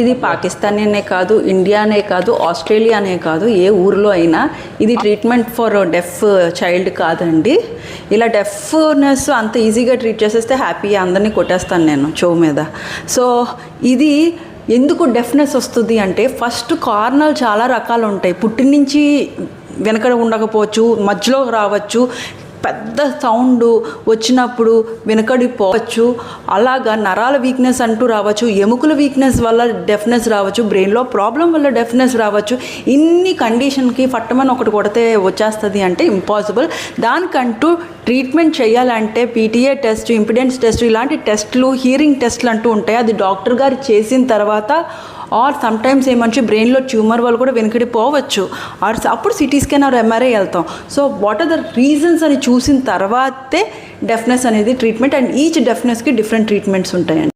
ఇది పాకిస్తాన్ అనే కాదు ఇండియానే కాదు ఆస్ట్రేలియానే కాదు ఏ ఊరిలో అయినా ఇది ట్రీట్మెంట్ ఫర్ డెఫ్ చైల్డ్ కాదండి. ఇలా డెఫ్నెస్ అంత ఈజీగా ట్రీట్ చేసేస్తే హ్యాపీ అందరినీ కొట్టేస్తాను నేను చెవు మీద. సో ఇది ఎందుకు డెఫ్నెస్ వస్తుంది అంటే ఫస్ట్ కార్నర్ చాలా రకాలు ఉంటాయి. పుట్టి నుంచి వెనకడ ఉండకపోవచ్చు మధ్యలో రావచ్చు పెద్ద సౌండ్ వచ్చినప్పుడు వెనకడిపోవచ్చు. అలాగా నరాల వీక్నెస్ అంటూ రావచ్చు ఎముకల వీక్నెస్ వల్ల డెఫ్నెస్ రావచ్చు బ్రెయిన్లో ప్రాబ్లం వల్ల డెఫ్నెస్ రావచ్చు. ఇన్ని కండిషన్కి ఫట్టమని ఒకటి కొడితే వచ్చేస్తుంది అంటే ఇంపాసిబుల్ దానికంటూ ట్రీట్మెంట్ చేయాలంటే పీటీఏ టెస్ట్ ఇంపిడెన్స్ టెస్ట్ ఇలాంటి టెస్ట్లు హీరింగ్ టెస్ట్లు అంటూ ఉంటాయి. అది డాక్టర్ గారు చేసిన తర్వాత ఆర్ సమ్ టైమ్స్ ఏమనిచి బ్రెయిన్లో ట్యూమర్ వాళ్ళు కూడా వెనుకడిపోవచ్చు ఆర్ అప్పుడు సిటీ స్కాన్ ఆర్ ఎంఆర్ఐ వెళ్తాం. So what are the reasons అని చూసిన తర్వాతే డెఫ్నెస్ అనేది ట్రీట్మెంట్ అండ్ ఈచ్ డెఫ్నెస్కి డిఫరెంట్ ట్రీట్మెంట్స్ ఉంటాయండి.